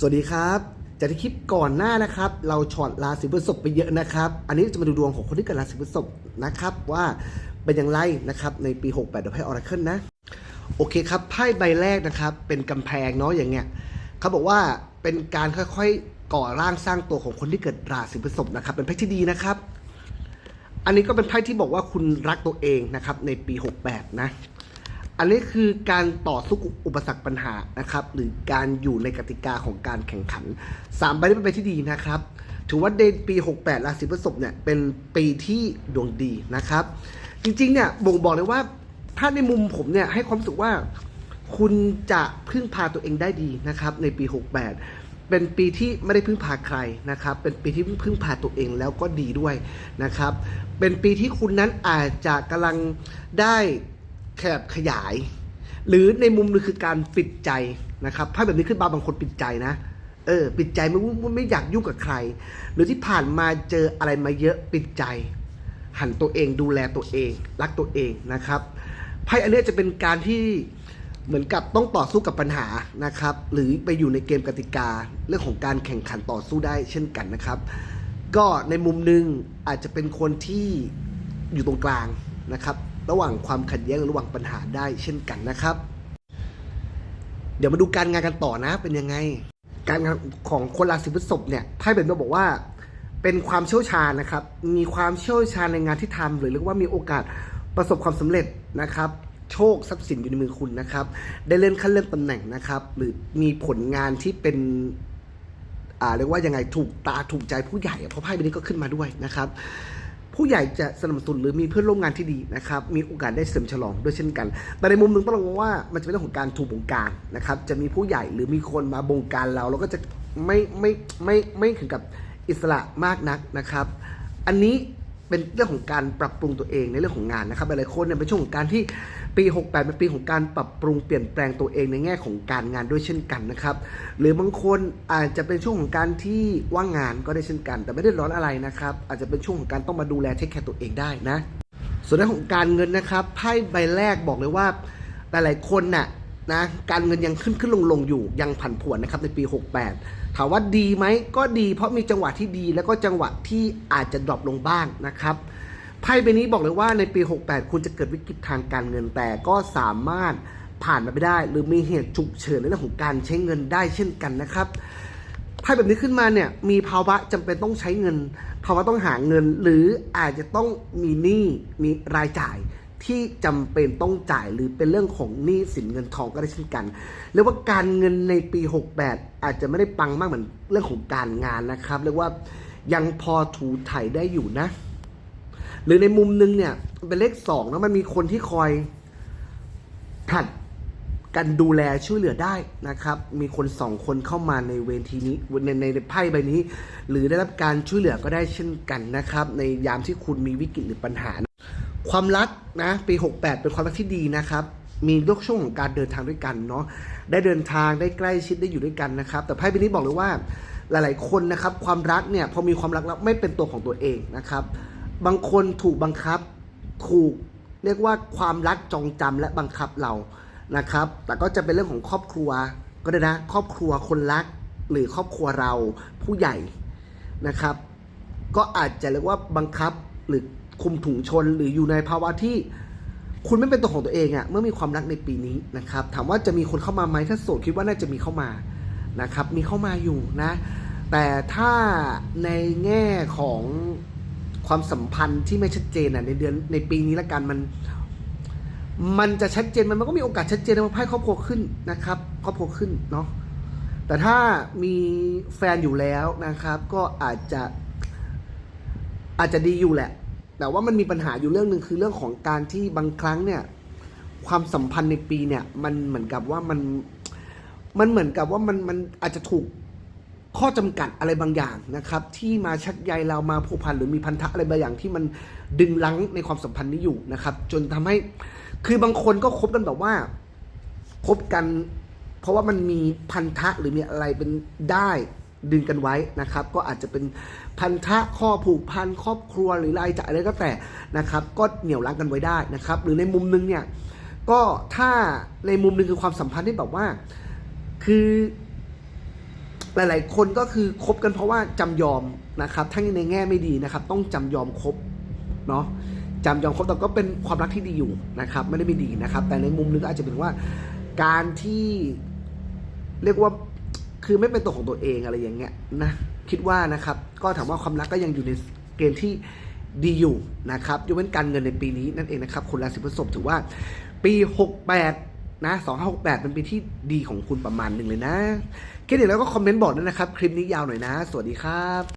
สวัสดีครับจากที่คลิปก่อนหน้านะครับ เราช็อตราศีพฤษภไปเยอะนะครับ อันนี้จะมาดูดวงของคนที่เกิดราศีพฤษภนะครับว่าเป็นอย่างไรนะครับในปี 68เดี๋ยวให้ออร์เคิลนะ โอเคครับไพ่ใบแรกนะครับ เป็นกำแพงเนาะอย่างเงี้ยเขาบอกว่าเป็นการค่อยๆก่อร่างสร้างตัวของคนที่เกิดราศีพฤษภนะครับ เป็นไพ่ที่ดีนะครับ อันนี้ก็เป็นไพ่ที่บอกว่าคุณรักตัวเองนะครับในปี 68 นะ อันนี้คือการต่อสู้อุปสรรคปัญหานะครับ หรือการอยู่ในกติกาของการแข่งขันสามใบนี้เป็นใบที่ดีนะครับ ถือว่าในปี 68ราศีพฤษภเนี่ยเป็นปีที่ดวงดีนะครับ จริงๆเนี่ยบ่งบอกเลยว่าถ้าในมุมผมเนี่ยให้ความรู้สึกว่า คุณจะพึ่งพาตัวเองได้ดีนะครับ ในปี 68 เป็นปีที่ไม่ได้พึ่งพาใครนะครับ เป็นปีที่พึ่งพาตัวเองแล้วก็ดีด้วยนะครับ เป็นปีที่คุณนั้นอาจจะกำลังได้ แคบขยาย หรือในมุมหนึงคือการปิดใจนะครับถ้าแบบนี้ขึ้นมาบางคนปิดใจนะเออปิดใจไม่ไม่ไม่อยากยุ่งกับใคร หรือที่ผ่านมาเจออะไรมาเยอะปิดใจ หันตัวเองดูแลตัวเอง รักตัวเองนะครับไพ่อันนี้จะเป็นการที่เหมือนกับต้องต่อสู้กับปัญหานะครับ หรือไปอยู่ในเกมกติกา เรื่องของการแข่งขันต่อสู้ได้เช่นกันนะครับ ก็ในมุมหนึ่งอาจจะเป็นคนที่อยู่ตรงกลางนะครับ ระหว่างความขัดแย้งระหว่างปัญหาได้เช่นกันนะครับ เดี๋ยวมาดูการงานกันต่อนะเป็นยังไง การงานของคนราศีพฤษภเนี่ยไพ่เป็นมาบอกว่าเป็นความเชี่ยวชาญนะครับ มีความเชี่ยวชาญในงานที่ทำหรือเรียกว่ามีโอกาสประสบความสำเร็จนะครับ โชคทรัพย์สินอยู่ในมือคุณนะครับ ได้เลื่อนขั้นเลื่อนตำแหน่งนะครับ หรือมีผลงานที่เป็นอ่าเรียกว่ายังไงถูกตาถูกใจผู้ใหญ่เพราะไพ่ใบนี้ก็ขึ้นมาด้วยนะครับ ผู้ใหญ่จะสนับสนุนหรือมีเพื่อนร่วมงานที่ดีนะครับมีโอกาสได้เสริมฉลองด้วยเช่นกัน แต่ในมุมหนึ่งต้องระวังว่ามันจะเป็นเรื่องของการถูกบงการนะครับจะมีผู้ใหญ่หรือมีคนมาบงการเราเราก็จะไม่ไม่ไม่ไม่ถึงกับอิสระมากนักนะครับ อันนี้ เป็นเรื่องของการปรับปรุงตัวเองในเรื่องของงานนะครับหลายๆคนเนี่ยเป็นช่วงของการที่ปี 68 เป็นปีของการปรับปรุงเปลี่ยนแปลงตัวเองในแง่ของการงานด้วยเช่นกันนะครับ หรือบางคนอาจจะเป็นช่วงของการที่ว่างงานก็ได้เช่นกัน แต่ไม่ได้ร้อนอะไรนะครับ อาจจะเป็นช่วงของการต้องมาดูแลเทคแคร์ตัวเองได้นะ ส่วนเรื่องของการเงินนะครับไพ่ใบแรกบอกเลยว่าหลายๆคนน่ะ นะการเงินยังขึ้นขึ้นลงลงอยู่ยังผันผวนนะครับในปี 68 ถามว่าดีไหมก็ดี เพราะมีจังหวะที่ดีแล้วก็จังหวะที่อาจจะดรอปลงบ้างนะครับไพ่ใบนี้บอกเลยว่าในปี 68 คุณจะเกิดวิกฤตทางการเงินแต่ก็สามารถผ่านมาไปได้ หรือมีเหตุฉุกเฉินในเรื่องของการใช้เงินได้เช่นกันนะครับไพ่แบบนี้ขึ้นมาเนี่ยมีภาวะจำเป็นต้องใช้เงิน ภาวะต้องหาเงิน หรืออาจจะต้องมีหนี้มีรายจ่าย ที่จำเป็นต้องจ่ายหรือเป็นเรื่องของหนี้สินเงินทองก็ได้เช่นกันเรียกว่าการเงินในปี 68 อาจจะไม่ได้ปังมากเหมือนเรื่องของการงานนะครับเรียกว่ายังพอถูถ่ายได้อยู่นะ หรือในมุมนึงเนี่ยเป็นเลขสองแล้วมันมีคนที่คอยผลัดกันดูแลช่วยเหลือได้นะครับ มีคนสองคนเข้ามาในเวทีนี้ในในไพ่ใบนี้ หรือได้รับการช่วยเหลือก็ได้เช่นกันนะครับ ในยามที่คุณมีวิกฤตหรือปัญหา ความรักนะปี 68 เป็นความรักที่ดีนะครับ มีเรื่องช่วงของการเดินทางด้วยกันเนาะได้เดินทางได้ใกล้ชิดได้อยู่ด้วยกันนะครับ แต่ไพ่ใบนี้บอกเลยว่าหลาย ๆ คนนะครับ ความรักเนี่ยพอมีความรักแล้วไม่เป็นตัวของตัวเองนะครับ บางคนถูกบังคับถูกเรียกว่าความรักจองจำและบังคับเรานะครับ แต่ก็จะเป็นเรื่องของครอบครัวก็ได้นะ ครอบครัวคนรักหรือครอบครัวเราผู้ใหญ่นะครับ ก็อาจจะเรียกว่าบังคับหรือ คุมถุงชนหรืออยู่ในภาวะที่คุณไม่เป็นตัวของตัวเองอะเมื่อมีความรักในปีนี้นะครับ ถามว่าจะมีคนเข้ามาไหมถ้าโสดคิดว่าน่าจะมีเข้ามานะครับ มีเข้ามาอยู่นะ แต่ถ้าในแง่ของความสัมพันธ์ที่ไม่ชัดเจนอะในเดือนในปีนี้ละกันมัน มันจะชัดเจนมันก็มีโอกาสชัดเจนนะว่าไพ่ครอบครัวขึ้นนะครับครอบครัวขึ้นเนาะแต่ถ้ามีแฟนอยู่แล้วนะครับ ก็อาจจะอาจจะดีอยู่แหละ แต่ว่ามันมีปัญหาอยู่เรื่องหนึ่งคือเรื่องของการที่บางครั้งเนี่ย ความสัมพันธ์ในปีเนี่ย มันเหมือนกับว่ามันมันเหมือนกับว่ามันมันอาจจะถูกข้อจำกัดอะไรบางอย่างนะครับ ที่มาชักใยเรามาผูกพันหรือมีพันธะอะไรบางอย่างที่มันดึงลังในความสัมพันธ์นี้อยู่นะครับ จนทำให้คือบางคนก็คบกันแบบว่าคบกัน เพราะว่ามันมีพันธะหรือมีอะไรเป็นได้ ดึงกันไว้นะครับ ก็อาจจะเป็นพันธะข้อผูกพันครอบครัวหรือรายจ่ายอะไรก็แต่นะครับ ก็เหนี่ยวรั้งกันไว้ได้นะครับ หรือในมุมนึงเนี่ยก็ถ้าในมุมหนึงคือความสัมพันธ์ที่แบบว่า คือหลาย ๆ คนก็คือคบกันเพราะว่าจำยอมนะครับทั้งในแง่ไม่ดีนะครับ ต้องจำยอมคบเนาะจำยอมคบแต่ก็เป็นความรักที่ดีอยู่นะครับ ไม่ได้ไม่ดีนะครับ แต่ในมุมนึงอาจจะเป็นว่าการที่เรียกว่า คือไม่เป็นตัวของตัวเองอะไรอย่างเงี้ยนะคิดว่านะครับก็ถามว่าความรักก็ยังอยู่ในเกณฑ์ที่ดีอยู่นะครับยกเว้นการเงินในปีนี้นั่นเองนะครับคนราศีพฤษภถือว่า ปี 68นะ2568เป็นปีที่ดีของคุณประมาณหนึ่งเลยนะคิดอย่างแล้วก็คอมเมนต์บอกด้วยนะครับ คลิปนี้ยาวหน่อยนะ สวัสดีครับ